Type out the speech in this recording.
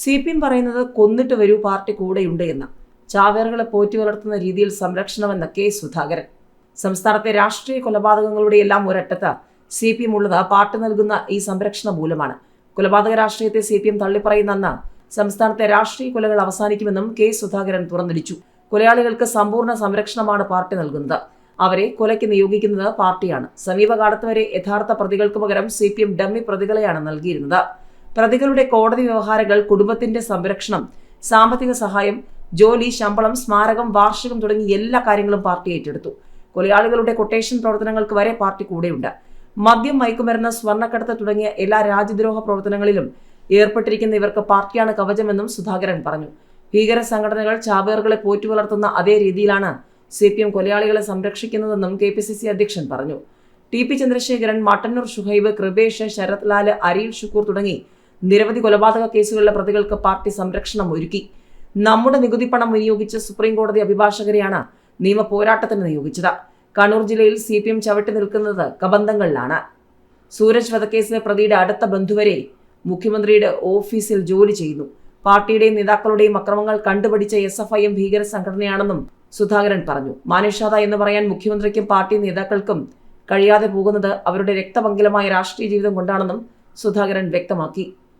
C P M പറയുന്നത് കൊന്നിട്ട് വരൂ പാർട്ടി കൂടെയുണ്ട് എന്ന്. ചാവേറുകളെ പോറ്റി വളർത്തുന്ന രീതിയിൽ സംരക്ഷണമെന്ന കെ സുധാകരൻ. സംസ്ഥാനത്തെ രാഷ്ട്രീയ കൊലപാതകങ്ങളുടെ എല്ലാം ഒരറ്റത്ത് സി പി എം ഉള്ളത് പാർട്ടി നൽകുന്ന ഈ സംരക്ഷണ മൂലമാണ്. കൊലപാതക രാഷ്ട്രീയത്തെ സി പി എം തള്ളിപ്പറയുന്നെന്ന് സംസ്ഥാനത്തെ രാഷ്ട്രീയ കൊലകൾ അവസാനിക്കുമെന്നും കെ സുധാകരൻ തുറന്നടിച്ചു. കൊലയാളികൾക്ക് സമ്പൂർണ സംരക്ഷണമാണ് പാർട്ടി നൽകുന്നത്. അവരെ കൊലയ്ക്ക് നിയോഗിക്കുന്നത് പാർട്ടിയാണ്. സമീപകാലത്ത് വരെ യഥാർത്ഥ പ്രതികൾക്ക് പകരം സി പി എം ഡമ്മി പ്രതികളെയാണ് നൽകിയിരുന്നത്. പ്രതികളുടെ കോടതി വ്യവഹാരങ്ങൾ കുടുംബത്തിന്റെ സംരക്ഷണം സാമ്പത്തിക സഹായം ജോലി ശമ്പളം സ്മാരകം വാർഷികം തുടങ്ങി എല്ലാ കാര്യങ്ങളും പാർട്ടി ഏറ്റെടുത്തു. കൊലയാളികളുടെ കൊട്ടേഷൻ പ്രവർത്തനങ്ങൾക്ക് വരെ പാർട്ടി കൂടെയുണ്ട്. മദ്യം മയക്കുമരുന്ന് സ്വർണക്കടത്ത് തുടങ്ങിയ എല്ലാ രാജ്യദ്രോഹ പ്രവർത്തനങ്ങളിലും ഏർപ്പെട്ടിരിക്കുന്ന ഇവർക്ക് പാർട്ടിയാണ് കവചമെന്നും സുധാകരൻ പറഞ്ഞു. ഭീകര സംഘടനകൾ ചാവേറുകളെ പോറ്റി വളർത്തുന്ന അതേ രീതിയിലാണ് സി പി എം കൊലയാളികളെ സംരക്ഷിക്കുന്നതെന്നും കെ പി സി സി അധ്യക്ഷൻ പറഞ്ഞു. ടി പി ചന്ദ്രശേഖരൻ മട്ടന്നൂർ ഷുഹൈബ് കൃപേഷ് ശരത് ലാൽ അരിയിൽ ഷുക്കൂർ തുടങ്ങി നിരവധി കൊലപാതക കേസുകളിലെ പ്രതികൾക്ക് പാർട്ടി സംരക്ഷണം ഒരുക്കി. നമ്മുടെ നികുതി പണം വിനിയോഗിച്ച് സുപ്രീം കോടതി അഭിഭാഷകരെയാണ് നിയമ പോരാട്ടത്തിന് നിയോഗിച്ചത്. കണ്ണൂർ ജില്ലയിൽ സി പി എം ചവിട്ടി നിൽക്കുന്നത് കബന്ധങ്ങളിലാണ്. സൂരജ് വധക്കേസിലെ പ്രതിയുടെ അടുത്ത ബന്ധുവരെ മുഖ്യമന്ത്രിയുടെ ഓഫീസിൽ ജോലി ചെയ്യുന്നു. പാർട്ടിയുടെയും നേതാക്കളുടെയും അക്രമങ്ങൾ കണ്ടുപിടിച്ച എസ് എഫ് ഐ എം ഭീകര സംഘടനയാണെന്നും സുധാകരൻ പറഞ്ഞു. മാനുഷാത എന്ന് പറയാൻ മുഖ്യമന്ത്രിക്കും പാർട്ടി നേതാക്കൾക്കും കഴിയാതെ പോകുന്നത് അവരുടെ രക്തപങ്കിലമായ രാഷ്ട്രീയ ജീവിതം കൊണ്ടാണെന്നും സുധാകരൻ വ്യക്തമാക്കി.